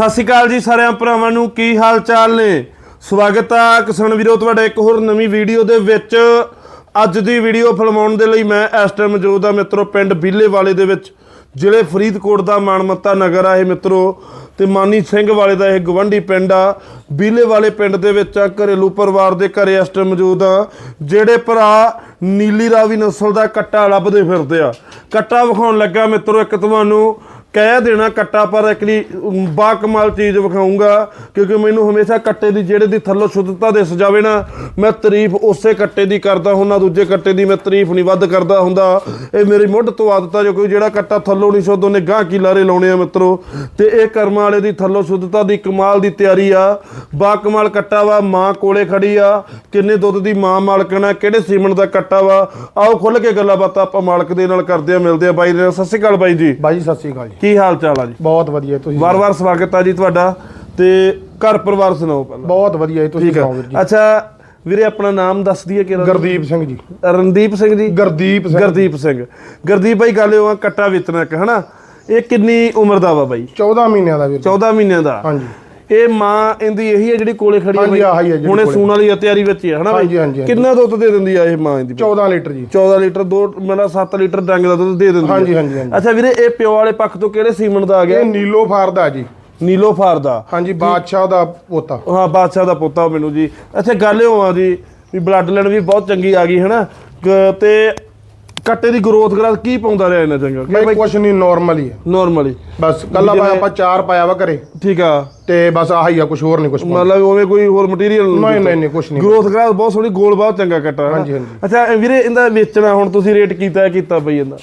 ਸਤਿ ਸ਼੍ਰੀ ਅਕਾਲ ਜੀ ਸਾਰਿਆਂ ਭਰਾਵਾਂ ਨੂੰ, ਕੀ ਹਾਲ ਚਾਲ ਨੇ? ਸਵਾਗਤ ਆ ਕਿਸਾਨ ਵੀਰੋ, ਤੁਹਾਡਾ ਇੱਕ ਹੋਰ ਨਵੀਂ ਵੀਡੀਓ ਦੇ ਵਿੱਚ। ਅੱਜ ਦੀ ਵੀਡੀਓ ਫਿਲਮਾਉਣ ਦੇ ਲਈ ਮੈਂ ਇਸ ਟਾਈਮ ਮੌਜੂਦ ਆ ਮਿੱਤਰੋ, ਪਿੰਡ ਬੀਲੇ ਵਾਲੇ ਦੇ ਵਿੱਚ। ਜ਼ਿਲ੍ਹੇ ਫਰੀਦਕੋਟ ਦਾ ਮਾਨਮੱਤਾ ਨਗਰ ਆ ਇਹ ਮਿੱਤਰੋ, ਤੇ ਮਾਨੀ ਸਿੰਘ ਵਾਲੇ ਦਾ ਇਹ ਗਵੰਡੀ ਪਿੰਡ ਆ। ਬੀਲੇ ਵਾਲੇ ਪਿੰਡ ਦੇ ਵਿੱਚ ਆ, ਘਰੇਲੂ ਪਰਿਵਾਰ ਦੇ ਘਰੇ ਇਸ ਟਾਈਮ ਮੌਜੂਦ ਆ, ਜਿਹੜੇ ਭਰਾ ਨੀਲੀ ਰਾਵੀ ਨਸਲ ਦਾ ਕੱਟਾ ਲੱਭਦੇ ਫਿਰਦੇ ਆ। ਕੱਟਾ ਵਿਖਾਉਣ ਲੱਗਾ ਮਿੱਤਰੋ ਇੱਕ ਤੁਹਾਨੂੰ ਕਹਿ ਦੇਣਾ ਕੱਟਾ ਪਰ ਐਕਲੀ ਬਾ ਕਮਾਲ ਚੀਜ਼ ਵਿਖਾਉਂਗਾ, ਕਿਉਂਕਿ ਮੈਨੂੰ ਹਮੇਸ਼ਾ ਕੱਟੇ ਦੀ ਜਿਹੜੇ ਦੀ ਥੱਲੋਂ ਸ਼ੁੱਧਤਾ ਦਿਸ ਜਾਵੇ ਨਾ, ਮੈਂ ਤਾਰੀਫ ਉਸੇ ਕੱਟੇ ਦੀ ਕਰਦਾ ਹੁੰਦਾ, ਦੂਜੇ ਕੱਟੇ ਦੀ ਮੈਂ ਤਾਰੀਫ ਨਹੀਂ ਵੱਧ ਕਰਦਾ ਹੁੰਦਾ। ਇਹ ਮੇਰੀ ਮੁੱਢ ਤੋਂ ਆਦਤ ਆ, ਜੋ ਕੋਈ ਜਿਹੜਾ ਕੱਟਾ ਥੱਲੋਂ ਨਹੀਂ ਸ਼ੁੱਧ, ਉਹਨੇ ਗਾਹ ਕੀ ਲਾਰੇ ਲਾਉਣੇ ਆ ਮਿੱਤਰੋ। ਤੇ ਇਹ ਕਰਮਾਂ ਵਾਲੇ ਦੀ ਥੱਲੋਂ ਸ਼ੁੱਧਤਾ ਦੀ ਕਮਾਲ ਦੀ ਤਿਆਰੀ ਆ। ਬਾ ਕਮਾਲ ਕੱਟਾ ਵਾ, ਮਾਂ ਕੋਲੇ ਖੜੀ ਆ। ਕਿੰਨੇ ਦੁੱਧ ਦੀ ਮਾਂ ਮਾਲਕਣ ਆ ਕਿਹੜੇ ਸੀਮਨ ਦਾ ਕੱਟਾ ਵਾ। ਆਓ ਖੁੱਲ ਕੇ ਗੱਲਾਂ ਬਾਤਾਂ ਆਪਾਂ ਮਾਲਕ ਦੇ ਨਾਲ ਕਰਦੇ ਆ, ਮਿਲਦੇ ਆ ਬਾਈ ਦੇ ਨਾਲ। ਸਤਿ ਸ਼੍ਰੀ ਅਕਾਲ ਬਾਈ ਜੀ। ਬਾਈ ਜੀ, ਸਤਿ ਸ੍ਰੀ ਅਕਾਲ ਜੀ। ਕੀ ਹਾਲ ਚਾਲ ਆ ਜੀ? ਬਹੁਤ ਵਧੀਆ ਤੁਸੀਂ ਵਾਰ-ਵਾਰ ਸਵਾਗਤ ਆ ਜੀ ਤੁਹਾਡਾ ਤੇ ਘਰ ਪਰਿਵਾਰ ਸੁਣਾਓ ਪਹਿਲਾਂ। ਬਹੁਤ ਵਧੀਆ ਜੀ ਤੁਸੀਂ ਠੀਕ ਸੁਣਾਓ ਵੀਰ ਹੈ ਜੀ। ਅੱਛਾ ਵੀਰੇ ਆਪਣਾ ਨਾਮ ਦੱਸ ਦਈਏ ਕਿ ਗੁਰਦੀਪ ਸਿੰਘ ਜੀ। ਰਣਦੀਪ ਸਿੰਘ ਜੀ? ਗੁਰਦੀਪ ਸਿੰਘ। ਗੁਰਦੀਪ ਸਿੰਘ। ਗੁਰਦੀਪ ਭਾਈ ਗੱਲ ਆ ਕੱਟਾ ਵੇਚਣਾ ਇੱਕ ਹਨਾ? ਇਹ ਕਿੰਨੀ ਉਮਰ ਦਾ ਵਾ ਬਾਈ? 14 ਮਹੀਨਿਆਂ ਦਾ ਵੀਰ ਜੀ। 14 ਮਹੀਨਿਆਂ ਦਾ। ਹਾਂਜੀ। ਇਹ ਮਾਂ ਇਹਦੀ ਇਹੀ ਹੈ ਜਿਹੜੀ ਕੋਲੇ ਖੜੀ ਹਾਂਜੀ, ਆਹੀ ਹੈ ਜਿਹੜੀ ਹੁਣੇ ਕੋਲੇ। ਸੂਣ ਵਾਲੀ ਆ, ਤਿਆਰੀ ਵਿੱਚ ਹੀ ਹੈ ਹਨਾ ਬਾਈ? ਹਾਂਜੀ, ਹਾਂਜੀ, ਹਾਂਜੀ। ਕਿੰਨਾ ਦੁੱਧ ਦੇ ਦਿੰਦੀ ਆ ਇਹ ਮਾਂ ਇਹਦੀ 14 ਲੀਟਰ ਜੀ। 14 ਲੀਟਰ ਦੋ ਮੇਰਾ 7 ਲੀਟਰ ਡੰਗ ਦਾ ਦੁੱਧ ਦੇ ਦਿੰਦੀ ਆ। ਹਾਂਜੀ, ਹਾਂਜੀ, ਹਾਂਜੀ। ਅੱਛਾ ਵੀਰੇ ਇਹ ਪਿਓ ਵਾਲੇ ਪੱਖ ਤੋਂ ਕਿਹੜੇ ਸੀਮਨ ਦਾ ਆ ਗਿਆ? ਇਹ ਨੀਲੋ ਫਾਰ ਦਾ ਜੀ। ਨੀਲੋ ਫਾਰ ਦਾ। ਹਾਂਜੀ ਬਾਦਸ਼ਾਹ ਦਾ ਪੋਤਾ। ਹਾਂ ਬਾਦਸ਼ਾਹ ਦਾ ਪੁੱਤਾ ਮੈਨੂੰ ਜੀ। ਅੱਛਾ ਗੱਲ ਇਹ ਆ ਜੀ ਵੀ ਬਲੱਡ ਲਾਈਨ ਵੀ ਬਹੁਤ ਚੰਗੀ ਆ ਗਈ ਹਨਾ? ਕ- ਤੇ ਕੱਟੇ ਦੀ ਗਰੋਥ ਗਰਾਥ ਕੀ ਪਾਉਂਦਾ ਰਿਹਾ ਇਹਨਾਂ ਚੰਗਾ? ਬਈ ਕੁਛ ਨਹੀਂ ਨਾਰਮਲ ਹੀ ਹੈ ਨਾਰਮਲੀ ਬਸ ਕੱਲਾ ਪਾਇਆ ਆਪਾਂ ਚਾਰ ਪਾਇਆ ਵਾ ਘਰੇ। ਠੀਕ ਆ। ਤੇ ਬਸ ਆਹੀ ਆ ਕੁਛ ਹੋਰ ਨਹੀਂ ਕੁਛ। ਮਤਲਬ ਉਵੇਂ ਕੋਈ ਹੋਰ ਮਟੀਰੀਅਲ ਨਹੀਂ ਨਹੀਂ ਨਹੀਂ ਕੁਛ ਨਹੀਂ। ਗਰੋਥ ਗਰਾਥ ਬਹੁਤ ਸੋਹਣੀ ਗੋਲ ਬਹੁਤ ਚੰਗਾ ਕੱਟਾ? ਹਾਂਜੀ, ਹਾਂਜੀ। ਅੱਛਾ ਵੀਰੇ ਇਹਦਾ ਵੇਚਣਾ ਹੁਣ ਤੁਸੀਂ ਰੇਟ ਕੀਤਾ ਕੀਤਾ ਬਈ ਇਹਦਾ?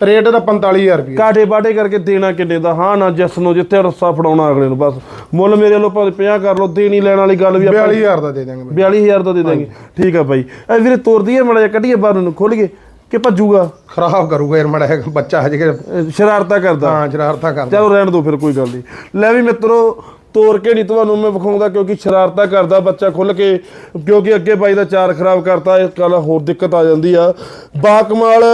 ਰੇਟ ਦਾ 45000 ਰੁਪਏ। ਕਾਟੇ ਬਾਟੇ ਕਰਕੇ ਦੇਣਾ ਕਿੰਨੇ ਦਾ? ਹਾਂ ਨਾ ਜਸ ਨੂੰ ਜਿੱਥੇ ਰੱਸਾ ਫੜਾਉਣਾ ਅਗਲੇ ਨੂੰ ਬਸ। ਮੁੱਲ ਮੇਰੇ ਵੱਲੋਂ ਭਾਵੇਂ 50 ਕਰ ਲਓ ਦੇਣੀ ਲੈਣ ਵਾਲੀ ਗੱਲ ਵੀ ਆਪਾਂ 42000 ਦਾ ਦੇ ਦਾਂਗੇ ਬਈ। 42000 ਦਾ ਦੇ ਦਾਂਗੇ ਠੀਕ ਆ ਭਾਈ ਇਹ ਵੀਰੇ ਤੋਰ ਦਈਏ ਮੜਾ ਜਿਹਾ ਕੱਢੀਏ ਬਾਹਰ ਨੂੰ ਖੋਲੀਏ। ਕਿ ਭੱਜੂਗਾ? ਖਰਾਬ ਕਰੂਗਾ ਯਾਰ ਮੜਾ ਬੱਚਾ ਹਜੇ ਕਿ ਸ਼ਰਾਰਤਾਂ ਕਰਦਾ। ਹਾਂ ਸ਼ਰਾਰਤਾਂ ਕਰਦਾ। ਚਲੋ ਰਹਿਣ ਦਿਓ ਫਿਰ ਕੋਈ ਗੱਲ ਨਹੀਂ। ਲੈ ਵੀ ਮਿੱਤਰੋ ਤੋਰ ਕੇ ਨਹੀਂ ਤੁਹਾਨੂੰ ਮੈਂ ਵਿਖਾਉਂਦਾ ਕਿਉਂਕਿ ਸ਼ਰਾਰਤਾਂ ਕਰਦਾ ਬੱਚਾ ਖੁੱਲ ਕੇ, ਕਿਉਂਕਿ ਅੱਗੇ ਬਾਈ ਦਾ ਚਾਰ ਖਰਾਬ ਕਰਤਾ, ਇਸ ਕੱਲ ਹੋਰ ਦਿੱਕਤ ਆ ਜਾਂਦੀ ਆ। ਬਾਕਮਾਲ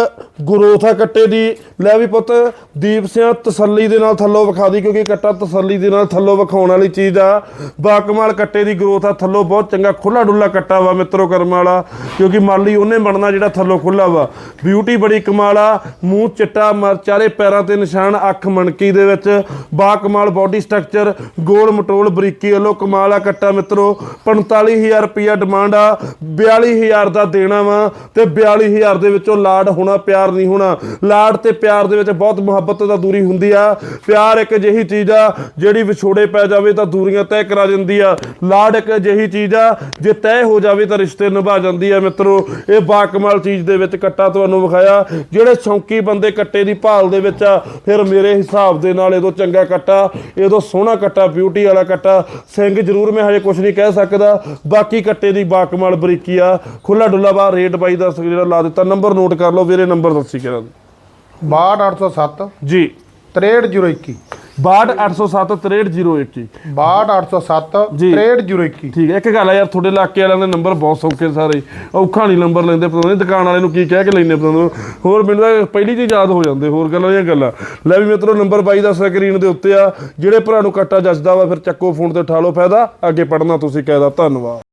ਗਰੋਥਾ ਕੱਟੇ ਦੀ। ਲੈ ਵੀ ਪੁੱਤ, ਦੀਪ ਸਿੰਘ ਤਸੱਲੀ ਦੇ ਨਾਲ ਥੱਲੋਂ ਵਿਖਾ ਦੀ, ਕਿਉਂਕਿ ਕੱਟਾ ਤਸੱਲੀ ਦੇ ਨਾਲ ਥੱਲੋਂ ਵਿਖਾਉਣ ਵਾਲੀ ਚੀਜ਼ ਆ। ਬਾਕਮਾਲ ਕੱਟੇ ਦੀ ਗਰੋਥ ਆ ਥੱਲੋਂ ਬਹੁਤ ਚੰਗਾ ਖੁੱਲਾ ਡੁੱਲਾ ਕੱਟਾ ਵਾ ਮਿੱਤਰੋ ਕਰਮ ਵਾਲਾ, ਕਿਉਂਕਿ ਮਾਲੀ ਉਹਨੇ ਬਣਨਾ ਜਿਹੜਾ ਥੱਲੋਂ ਖੁੱਲਾ ਵਾ। ਬਿਊਟੀ ਬੜੀ ਕਮਾਲ ਆ, ਮੂੰਹ ਚਿੱਟਾ, ਮਰ ਚਾਰੇ ਪੈਰਾਂ ਤੇ ਨਿਸ਼ਾਨ, ਅੱਖ ਮਣਕੀ ਦੇ ਵਿੱਚ। ਬਾਕਮਾਲ ਬਾਡੀ ਸਟਰਕਚਰ ਗੋਲ ਮਟੋਲ ਬਰੀਕੀ ਵੱਲੋਂ ਕਮਾਲ ਆ ਕੱਟਾ ਮਿੱਤਰੋ। 45000 ਰੁਪਿਆ ਡਿਮਾਂਡ ਆ 42000 ਦਾ ਦੇਣਾ ਵਾ ਤੇ 42000 ਦੇ ਵਿੱਚੋਂ ਲਾਡ ਹੋਣਾ, ਪਿਆਰ ਨਹੀਂ ਹੋਣਾ। ਲਾਡ ਤੇ ਪਿਆਰ ਦੇ ਵਿੱਚ ਬਹੁਤ ਮੁਹੱਬਤ ਦਾ ਦੂਰੀ ਹੁੰਦੀ ਆ। ਪਿਆਰ ਇੱਕ ਅਜਿਹੀ ਚੀਜ਼ ਆ, ਜਿਹੜੀ ਵਿਛੋੜੇ ਪੈ ਜਾਵੇ ਤਾਂ ਦੂਰੀਆਂ ਤੈਅ ਕਰਾ ਦਿੰਦੀ ਆ। ਲਾਡ ਇੱਕ ਅਜਿਹੀ ਚੀਜ਼ ਆ, ਜੇ ਤੈਅ ਹੋ ਜਾਵੇ ਤਾਂ ਰਿਸ਼ਤੇ ਨਿਭਾ ਜਾਂਦੀ ਆ ਮਿੱਤਰੋ। ਇਹ ਬਾਕਮਾਲ ਚੀਜ਼ ਦੇ ਵਿੱਚ ਕੱਟਾ ਤੁਹਾਨੂੰ ਵਿਖਾਇਆ। ਜਿਹੜੇ ਸ਼ੌਂਕੀ ਬੰਦੇ ਕੱਟੇ ਦੀ ਭਾਲ ਦੇ ਵਿੱਚ ਆ, ਫਿਰ ਮੇਰੇ ਹਿਸਾਬ ਦੇ ਨਾਲ ਇਹਦੋਂ ਚੰਗਾ ਕੱਟਾ, ਇਹਦੋਂ ਸੋਹਣਾ ਕੱਟਾ ਬਿਊਟੀ ਵਾਲਾ ਕੱਟਾ। ਸਿੰਘ ਜ਼ਰੂਰ ਮੈਂ ਹਜੇ ਕੁਝ ਨਹੀਂ ਕਹਿ ਸਕਦਾ। ਬਾਕੀ ਕੱਟੇ ਦੀ ਬਾਕਮਾਲ ਬਰੀਕੀ ਆ। ਖੁੱਲਾ ਡੁੱਲਾ ਬਾ ਰੇਟ ਬਾਈ ਦਾ ਜਿਹੜਾ ਲਾ ਦਿੱਤਾ। ਨੰਬਰ ਨੋਟ ਕਰ ਲਓ ਵੀਰੇ ਨੰਬਰ ਦੱਸੀ ਕਰਾਂ 62807 ਜੀ। 63021 62807 63021 62807 ਜੀ। 63021 ਠੀਕ ਹੈ ਇੱਕ ਗੱਲ ਆ ਯਾਰ ਤੁਹਾਡੇ ਇਲਾਕੇ ਵਾਲਿਆਂ ਦੇ ਨੰਬਰ ਬਹੁਤ ਸੌਖੇ ਸਾਰੇ। ਔਖਾ ਨਹੀਂ ਨੰਬਰ ਲੈਂਦੇ ਪਤਾ ਨਹੀਂ ਦੁਕਾਨ ਵਾਲੇ ਨੂੰ ਕੀ ਕਹਿ ਕੇ ਲੈਂਦੇ ਪਤਾ ਨਹੀਂ। ਹੋਰ ਮੈਨੂੰ ਤਾਂ ਪਹਿਲੀ ਚੀਜ਼ ਯਾਦ ਹੋ ਜਾਂਦੇ ਹੋਰ ਗੱਲਾਂ ਦੀਆਂ ਗੱਲਾਂ। ਲੈ ਵੀ ਮਿੱਤਰੋ ਨੰਬਰ 22 ਦਾ ਸਕਰੀਨ ਦੇ ਉੱਤੇ ਆ ਜਿਹੜੇ ਭਰਾ ਨੂੰ ਕੱਟਾ ਜੱਜਦਾ ਵਾ ਫਿਰ ਚੱਕੋ ਫੋਨ ਤੇ ਉਠਾ ਲਓ ਫਾਇਦਾ। ਅੱਗੇ ਪੜਨਾ ਤੁਸੀਂ ਕਹਿਦਾ ਧੰਨਵਾਦ।